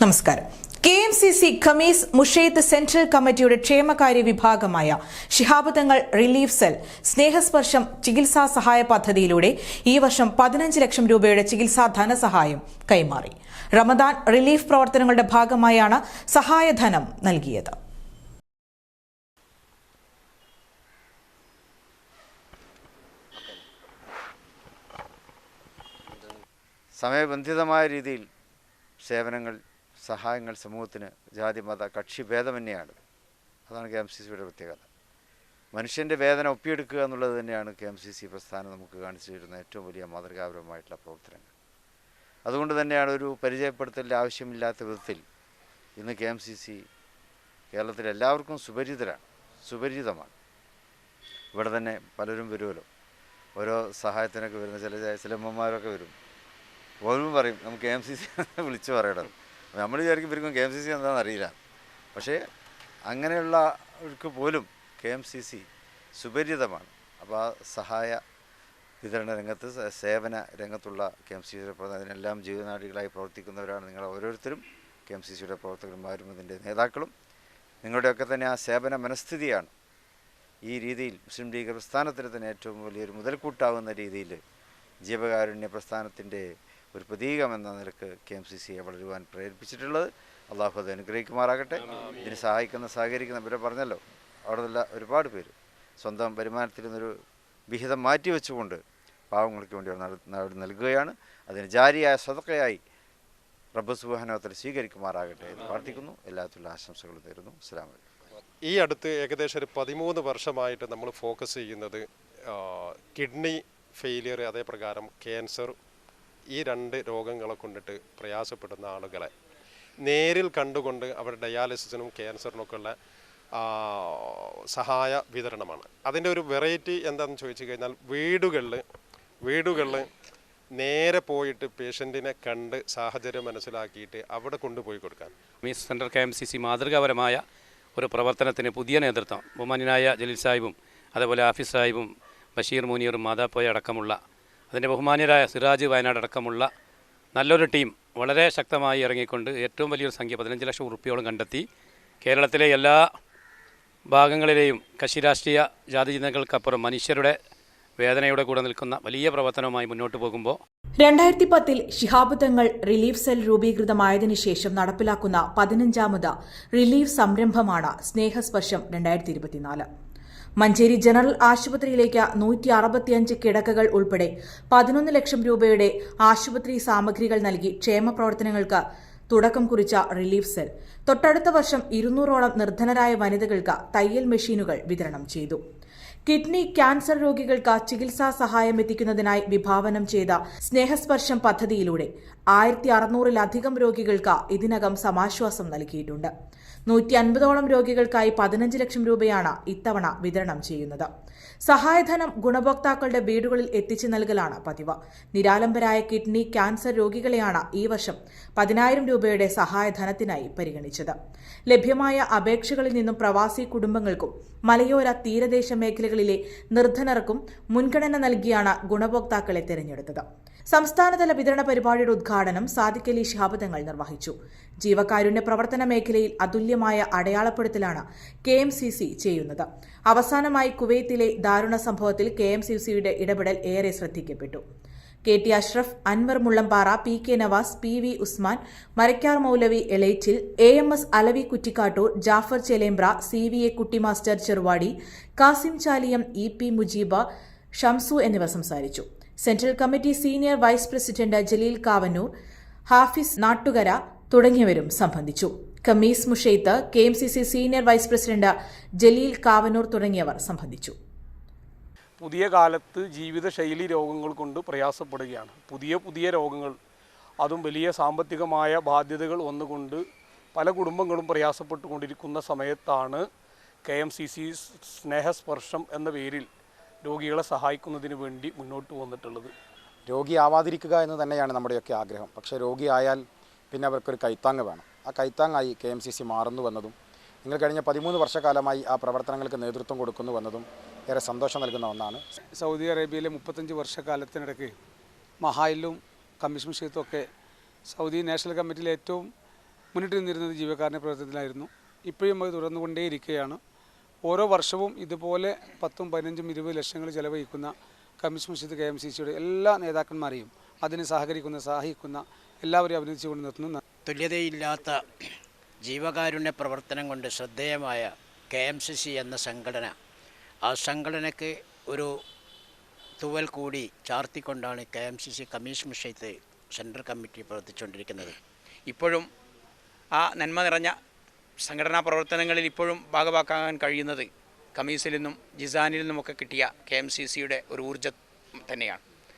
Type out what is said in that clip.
നമസ്കാരം. K M C C Khamis Mushait central കമ്മിറ്റിയുടെ ക്ഷേമകാര്യ വിഭാഗമായ ശിഹാബുദങ്ങൾ റിലീഫ് സെൽ സ്നേഹസ്പർശം ചികിത്സാ സഹായ പദ്ധതിയിലൂടെ ഈ വർഷം പതിനഞ്ച് ലക്ഷം രൂപയുടെ ചികിത്സാ ധനസഹായം കൈമാറി. റമദാൻ റിലീഫ് പ്രവർത്തനങ്ങളുടെ ഭാഗമായാണ് സഹായധനം നൽകിയത്. സമയബന്ധിതമായ രീതിയിൽ സേവനങ്ങൾ സഹായങ്ങൾ സമൂഹത്തിന് ജാതി മത കക്ഷി ഭേദമന്യാണ് അതാണ് കെ എം സി സിയുടെ പ്രത്യേകത. മനുഷ്യന്റെ വേദന ഒപ്പിയെടുക്കുക എന്നുള്ളത് തന്നെയാണ് കെ എം സി സി പ്രസ്ഥാനം നമുക്ക് കാണിച്ചു തരുന്ന ഏറ്റവും വലിയ മാതൃകാപരമായിട്ടുള്ള പ്രവർത്തനങ്ങൾ. അതുകൊണ്ട് തന്നെയാണ് ഒരു പരിചയപ്പെടുത്തലിന്റെ ആവശ്യമില്ലാത്ത വിധത്തിൽ ഇന്ന് കെ എം സി സി കേരളത്തിലെല്ലാവർക്കും സുപരിചിതരാണ് സുപരിചിതമാണ്. ഇവിടെ തന്നെ പലരും വരുമല്ലോ. ഓരോ സഹായത്തിനൊക്കെ വരുന്ന ചില ചില അമ്മമാരൊക്കെ വരും. ഓരോ പറയും. നമുക്ക് എം സി സി വിളിച്ച് പറയണം അപ്പോൾ നമ്മൾ വിചാരിക്കും ഇവർക്കും കെ എം സി സി എന്താണെന്ന് അറിയില്ല. പക്ഷേ അങ്ങനെയുള്ളവർക്ക് പോലും കെ എം സി സി സുപരിചിതമാണ്. അപ്പോൾ ആ സഹായ വിതരണ രംഗത്ത് സേവന രംഗത്തുള്ള കെ എം സി സിയുടെ അതിനെല്ലാം ജീവനാടികളായി പ്രവർത്തിക്കുന്നവരാണ് നിങ്ങൾ ഓരോരുത്തരും. കെ എം സി സിയുടെ പ്രവർത്തകന്മാരും അതിന്റെ നേതാക്കളും. നിങ്ങളുടെയൊക്കെ തന്നെ ആ സേവന മനസ്ഥിതിയാണ്. ഈ രീതിയിൽ മുസ്ലിം ലീഗ് പ്രസ്ഥാനത്തിന് തന്നെ ഏറ്റവും വലിയൊരു മുതൽക്കൂട്ടാവുന്ന രീതിയിൽ ജീവകാരുണ്യ പ്രസ്ഥാനത്തിന്റെ ഒരു പ്രതീകമെന്ന നിലയ്ക്ക് കെ എം സി സിയെ വളരുവാൻ പ്രേരിപ്പിച്ചിട്ടുള്ളത്. അള്ളാഹു അത് അനുഗ്രഹിക്കുമാറാകട്ടെ. ഇതിന് സഹായിക്കുന്ന സഹകരിക്കുന്ന ഇവരെ പറഞ്ഞല്ലോ. അവിടെ നല്ല ഒരുപാട് പേര് സ്വന്തം വരുമാനത്തിൽ നിന്നൊരു വിഹിതം മാറ്റി വെച്ചുകൊണ്ട് പാവങ്ങൾക്ക് വേണ്ടി അവർ നൽകുകയാണ്. അതിന് ജാരിയായ സ്വതക്കയായി റബ്ബ് സുബാനോത്തൽ സ്വീകരിക്കുമാറാകട്ടെ എന്ന് പ്രാർത്ഥിക്കുന്നു. എല്ലാത്തിലുള്ള ആശംസകൾ തരുന്നു അസ്സാം ഈ അടുത്ത് ഏകദേശം ഒരു പതിമൂന്ന് വർഷമായിട്ട് നമ്മൾ ഫോക്കസ് ചെയ്യുന്നത് കിഡ്നി ഫെയിലിയർ അതേപ്രകാരം ക്യാൻസർ ഈ രണ്ട് രോഗങ്ങളെ കൊണ്ടിട്ട് പ്രയാസപ്പെടുന്ന ആളുകളെ നേരിൽ കണ്ടുകൊണ്ട് അവർ ഡയാലിസിസിനും ക്യാൻസറിനൊക്കെയുള്ള സഹായ വിതരണമാണ്. അതിന്റെ ഒരു വെറൈറ്റി എന്താണെന്ന് ചോദിച്ചു കഴിഞ്ഞാൽ വീടുകളിൽ വീടുകളിൽ നേരെ പോയിട്ട് പേഷ്യന്റിനെ കണ്ട് സാഹചര്യം മനസ്സിലാക്കിയിട്ട് അവിടെ കൊണ്ടുപോയി കൊടുക്കാൻ. മീസ് central K M C C മാതൃകാപരമായ ഒരു പ്രവർത്തനത്തിന് പുതിയ നേതൃത്വം ബഹുമാനായ ജലീൽ സാഹിബും അതേപോലെ ആഫീസ് സാഹിബും ബഷീർ മുനീറും മാതാപ്പോയ അടക്കമുള്ള അതിന്റെ ബഹുമാന്യരായ സിറാജ് വയനാട് അടക്കമുള്ള നല്ലൊരു ടീം വളരെ ശക്തമായി ഇറങ്ങിക്കൊണ്ട് ഏറ്റവും വലിയൊരു സംഖ്യ പതിനഞ്ച് ലക്ഷം ഉറുപ്പിയോളം കണ്ടെത്തി. കേരളത്തിലെ എല്ലാ ഭാഗങ്ങളിലെയും കക്ഷി രാഷ്ട്രീയ ജാതി ചിന്തകൾക്കപ്പുറം മനുഷ്യരുടെ വേദനയുടെ കൂടെ നിൽക്കുന്ന വലിയ പ്രവർത്തനവുമായി മുന്നോട്ട് പോകുമ്പോൾ രണ്ടായിരത്തി പത്തിൽ ശിഹാബുദങ്ങൾ റിലീഫ് സെൽ രൂപീകൃതമായതിനു ശേഷം നടപ്പിലാക്കുന്ന പതിനഞ്ചാമത് റിലീഫ് സംരംഭമാണ് സ്നേഹസ്പർശം രണ്ടായിരത്തി ഇരുപത്തിനാല്. മഞ്ചേരി ജനറൽ ആശുപത്രിയിലേക്ക് നൂറ്റി അറുപത്തിയഞ്ച് കിടക്കകൾ ഉൾപ്പെടെ പതിനൊന്ന് ലക്ഷം രൂപയുടെ ആശുപത്രി സാമഗ്രികൾ നൽകി ക്ഷേമ പ്രവർത്തനങ്ങൾക്ക് തുടക്കം കുറിച്ച റിലീഫ് സെൽ. തൊട്ടടുത്ത വർഷം ഇരുന്നൂറോളം നിർധനരായ വനിതകൾക്ക് തയ്യൽ മെഷീനുകൾ വിതരണം ചെയ്തു. കിഡ്നി ക്യാൻസർ രോഗികൾക്ക് ചികിത്സാ സഹായം എത്തിക്കുന്നതിനായി വിഭാവനം ചെയ്ത സ്നേഹസ്പർശം പദ്ധതിയിലൂടെ ആയിരത്തി അറുന്നൂറിലധികം രോഗികൾക്ക് ഇതിനകം സമാശ്വാസം നൽകിയിട്ടുണ്ട്. നൂറ്റി അൻപതോളം രോഗികൾക്കായി പതിനഞ്ച് ലക്ഷം രൂപയാണ് ഇത്തവണ വിതരണം ചെയ്യുന്നത്. സഹായധനം ഗുണഭോക്താക്കളുടെ വീടുകളിൽ എത്തിച്ചു നൽകലാണ് പതിവ്. നിരാലംബരായ കിഡ്നി ക്യാൻസർ രോഗികളെയാണ് ഈ വർഷം പതിനായിരം രൂപയുടെ സഹായധനത്തിനായി പരിഗണിച്ചത്. ലഭ്യമായ അപേക്ഷകളിൽ നിന്നും പ്രവാസി കുടുംബങ്ങൾക്കും മലയോര തീരദേശ മേഖലകളിലെ നിർധനർക്കും മുൻഗണന നൽകിയാണ് ഗുണഭോക്താക്കളെ തിരഞ്ഞെടുത്തത്. സംസ്ഥാനതല വിതരണ പരിപാടിയുടെ ഉദ്ഘാടനം സാദിഖ് അലി ശിഹാബ് നിർവഹിച്ചു. ജീവകാരുണ്യ പ്രവർത്തന മേഖലയിൽ അതുല്യമായ അടയാളപ്പെടുത്തലാണ് കെ എം സി സി ചെയ്യുന്നത്. അവസാനമായി കുവൈത്തിലെ ദാരുണ സംഭവത്തിൽ കെ എം സി സിയുടെ ഇടപെടൽ ഏറെ ശ്രദ്ധിക്കപ്പെട്ടു. K T Ashraf Anwar Mullampara P K Navas P V Usman Marakkar Moulavi Elettil A M S Alavi Kuttikkattoor Jafar Chelembra C V A Kuttimaster Cheruvadi Kasim Chaliyam E P Mujeeb Shamsu എന്നിവർ സംസാരിച്ചു. Central committee senior vice president Jaleel Kavannur Hafiz Nattukara തുടങ്ങിയവരും സംബന്ധിച്ചു. Khamis Mushait K M C C senior vice president Jaleel Kavanur തുടങ്ങിയവർ സംബന്ധിച്ചു. പുതിയ കാലത്ത് ജീവിതശൈലി രോഗങ്ങൾ കൊണ്ട് പ്രയാസപ്പെടുകയാണ്. പുതിയ പുതിയ രോഗങ്ങൾ അതും വലിയ സാമ്പത്തികമായ ബാധ്യതകൾ വന്നുകൊണ്ട് പല കുടുംബങ്ങളും പ്രയാസപ്പെട്ടുകൊണ്ടിരിക്കുന്ന സമയത്താണ് K M C C Snehasparsham എന്ന പേരിൽ രോഗികളെ സഹായിക്കുന്നതിന് വേണ്ടി മുന്നോട്ട് വന്നിട്ടുള്ളത്. രോഗിയാവാതിരിക്കുക എന്ന് തന്നെയാണ് നമ്മുടെയൊക്കെ ആഗ്രഹം. പക്ഷേ രോഗിയായാൽ പിന്നെ അവർക്കൊരു കൈത്താങ് വേണം. ആ കൈത്താങ്ങായി കെ എം സി സി മാറുന്നു വന്നതും നിങ്ങൾ കഴിഞ്ഞ പതിമൂന്ന് വർഷക്കാലമായി ആ പ്രവർത്തനങ്ങൾക്ക് നേതൃത്വം കൊടുക്കുന്നു വന്നതും ഏറെ സന്തോഷം നൽകുന്ന ഒന്നാണ്. സൗദി അറേബ്യയിലെ മുപ്പത്തഞ്ച് വർഷക്കാലത്തിനിടയ്ക്ക് മഹായിലും കമ്മീഷൻ ഷീത്തും ഒക്കെ സൗദി നാഷണൽ കമ്മിറ്റിയിൽ ഏറ്റവും മുന്നിട്ട് നിന്നിരുന്നത് ജീവകാരുണ്യ പ്രവർത്തനത്തിലായിരുന്നു. ഇപ്പോഴും അത് തുടർന്നുകൊണ്ടേയിരിക്കുകയാണ്. ഓരോ വർഷവും ഇതുപോലെ പത്തും പതിനഞ്ചും ഇരുപത് ലക്ഷങ്ങൾ ചെലവഴിക്കുന്ന Khamis Mushait K M C സിയുടെ എല്ലാ നേതാക്കന്മാരെയും അതിന് സഹകരിക്കുന്ന സഹായിക്കുന്ന എല്ലാവരെയും അഭിനന്ദിച്ചുകൊണ്ട് നിർത്തുന്നു. തുല്യതയില്ലാത്ത ജീവകാരുണ്യ പ്രവർത്തനം കൊണ്ട് ശ്രദ്ധേയമായ കെ എം സി സി എന്ന സംഘടന ആ സംഘടനയ്ക്ക് ഒരു തുവൽ കൂടി ചാർത്തിക്കൊണ്ടാണ് K M C C commission വിഷയത്ത് central committee പ്രവർത്തിച്ചുകൊണ്ടിരിക്കുന്നത്. ഇപ്പോഴും ആ നന്മ നിറഞ്ഞ സംഘടനാ പ്രവർത്തനങ്ങളിൽ ഇപ്പോഴും ഭാഗമാക്കാൻ കഴിയുന്നത് കമീസിൽ നിന്നും ജിസാനിൽ നിന്നുമൊക്കെ കിട്ടിയ കെ എം സി സിയുടെ ഒരു ഊർജം തന്നെയാണ്.